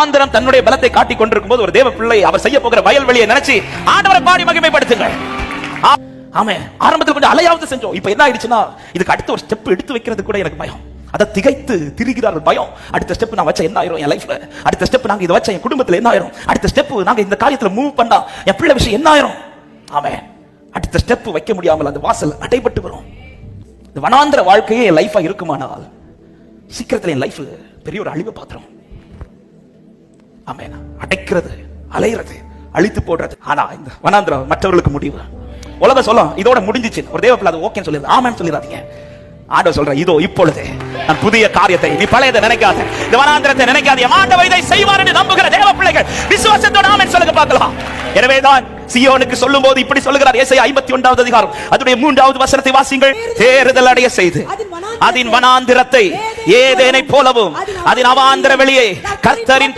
வனாந்தரம் தன்னுடைய பலத்தை காட்டிக் கொண்டிருக்கும் போது ஒரு தேவ பிள்ளை அவர் செய்ய போகிற வயல்வெளியை நினைச்சு ஆண்டவரை பாடி மகிமைப்படுத்துங்கள். ஆ- ஆமே. ஆரம்பத்தில் கொஞ்சம் அலையாவது செஞ்சோம். இப்ப என்ன ஆயிடுச்சுன்னா இதுக்கு அடுத்த ஒரு ஸ்டெப் எடுத்து வைக்கிறது கூட எனக்கு பயம். அதை திகைத்து திரிகிறார்கள் பயம். அடுத்த ஸ்டெப் நான் வச்ச என்ன ஆயிரும் என் லைஃப்ல அடுத்த ஸ்டெப் நாங்க இதை வச்ச என் குடும்பத்துல என்ன ஆயிரும்? அடுத்த ஸ்டெப் நாங்க இந்த காரியத்துல மூவ் பண்ணா என் பிள்ளை விஷயம் என்ன ஆயிரும்? ஆமே. அடுத்த ஸ்டெப் வைக்க முடியாமல் அந்த வாசல் அடைபட்டு வரும். இந்த வனாந்திர வாழ்க்கையே என் லைஃபா இருக்குமானால் சீக்கிரத்தில் என் லைஃப் பெரிய ஒரு அழிவு பாத்திரம். ஆமென் அடைக்கிறது அலையிறது அழித்து போடுறது. ஆனா இந்த வனாந்திரம் மற்றவர்களுக்கு முடிவு. உலகம் சொல்லும் இதோட முடிஞ்சிச்சு. ஒரு தேவப்பிள்ளை அது ஓகேன்னு சொல்லிடுது. ஆமென்னு சொல்லிடாதீங்க. ஆண்டவர் சொல்ற இதோ இப்பொழுது நான் புதிய காரியத்தை நீ பழையதை நினைக்காத. இந்த வனாந்திரத்தை நினைக்காத. ஆண்டவர் இதை செய்வார் என்று நம்புகிற தேவ பிள்ளைகள் விசுவாசத்தோட ஆமென் சொல்லுங்க பார்க்கலாம். எனவேதான் சியோனுக்கு சொல்லும் போது இப்படி சொல்லுகிறார். ஏசாயா ஐம்பத்தி ஒன்றாவது அதிகாரம். அதனுடைய மூன்றாவது வசனத்தை வாசிங்கள் தேறுதல் அடைய செய்து அதன் வனாந்திரத்தை ஏதேனை போலவும் அதன் அவாந்திர வெளியே கர்த்தரின்